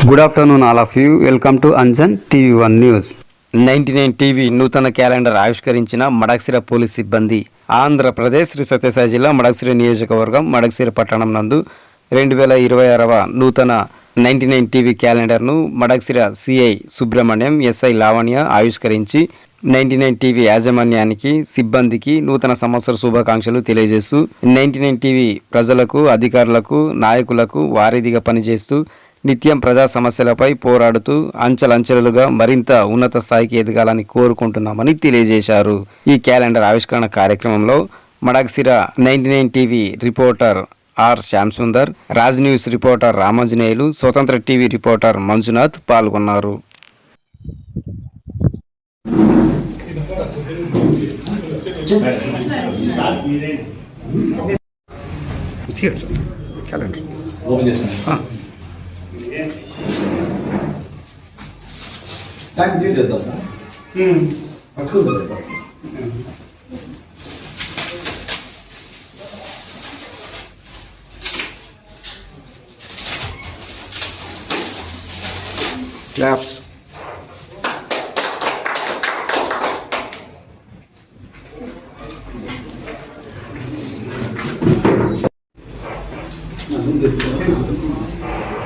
Good afternoon all of you welcome to Anjan TV one news ninety nine TV నూతన calendar ఆవిష్కరించిన Madakasira police సిబ్బంది. ఆంధ్రప్రదేశ్ శ్రీ సత్యసాయి జిల్లా మడక్సిర నియోజకవర్గం మడక్సిర పట్టణం నందు రెండు వేల ఇరవై ఆరవ నూతన నైన్టీ నైన్ టీవీ క్యాలెండర్ను మడక్సిర సిఐ సుబ్రహ్మణ్యం ఎస్ఐ లావణ్య ఆవిష్కరించి నైన్టీ నైన్ టీవీ యాజమాన్యానికి సిబ్బందికి నూతన సంవత్సర శుభాకాంక్షలు తెలియజేస్తూ నైన్టీ నైన్ టీవీ ప్రజలకు అధికారులకు నాయకులకు వారీదిగా పనిచేస్తూ నిత్యం ప్రజా సమస్యలపై పోరాడుతూ అంచెలంచెలుగా మరింత ఉన్నత స్థాయికి ఎదగాలని కోరుకుంటున్నామని తెలియజేశారు. ఈ క్యాలెండర్ ఆవిష్కరణ కార్యక్రమంలో Madakasira ninety nine TV reporter R Shyam Sundar Raj news reporter Ramanjaneyulu Swatantra TV reporter Manjunath పాల్గొన్నారు. Time you did that. Hmm. I couldn't have done Claps. Thank you.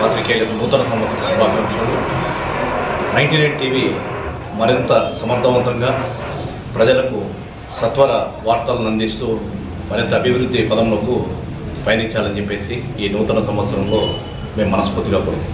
పాత్రికేయులకు నూతన సంవత్సర శుభాకాంక్షలు. నైన్టీ నైన్ టీవీ మరింత సమర్థవంతంగా ప్రజలకు సత్వర వార్తలను అందిస్తూ మరింత అభివృద్ధి పదంలోకి పయనించాలని చెప్పేసి ఈ నూతన సంవత్సరంలో మేము మనస్ఫూర్తిగా కోరుకుంటాం